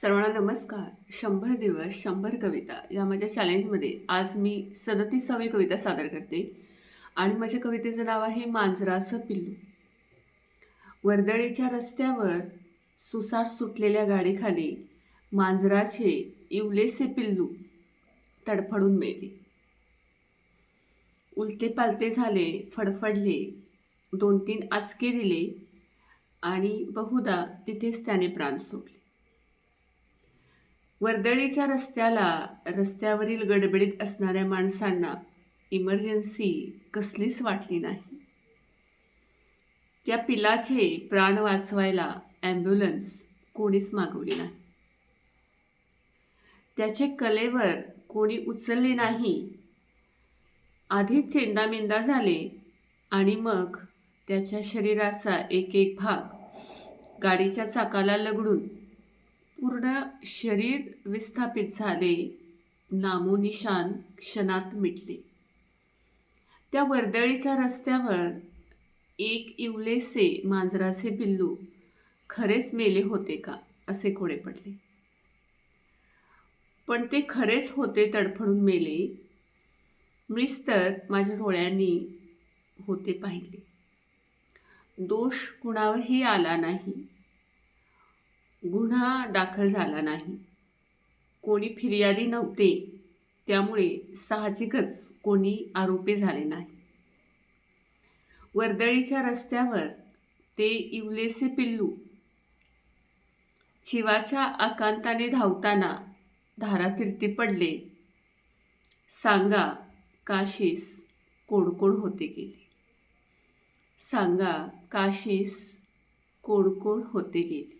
सर्वांना नमस्कार. शंभर दिवस शंभर कविता या माझ्या चॅलेंजमध्ये आज मी सदतीसावी कविता सादर करते. आणि माझ्या कवितेचं नाव आहे मांजराचं पिल्लू. वर्दळीच्या रस्त्यावर सुसाट सुटलेल्या गाडीखाली मांजराचे इवलेसे पिल्लू तडफडून मेले. उलते पालते झाले फडफडले दोन तीन आचके दिले आणि बहुधा तिथेच त्याने प्राण सोडले. वर्दळीच्या रस्त्याला रस्त्यावरील गडबडीत असणाऱ्या माणसांना इमर्जन्सी कसलीच वाटली नाही. त्या पिलाचे प्राण वाचवायला ॲम्ब्युलन्स कोणीच मागवली नाही. त्याचे कलेवर कोणी उचलले नाही. आधीच चेंदामेंदा झाले आणि मग त्याच्या शरीराचा एक एक भाग गाडीच्या चाकाला लगडून पूर्ण शरीर विस्थापित झाले नामोनिशान क्षणात मिटले. त्या वर्दळीच्या रस्त्यावर एक इवलेसे मांजराचे बिल्लू खरेच मेले होते का असे कोडे पडले. पण ते खरेच होते तडफडून मेले मीच तर माझ्या डोळ्यांनी होते पाहिले. दोष कुणावरही आला नाही. गुन्हा दाखल झाला नाही. कोणी फिर्यादी नव्हते त्यामुळे साहजिकच कोणी आरोपी झाले नाही. वर्दळीच्या रस्त्यावर ते इवलेसे पिल्लू शिवाच्या आकांताने धावताना धारातीर्थी पडले. सांगा काशीस कोडकोड होते गेले? सांगा काशीस कोडकोड होते गेले?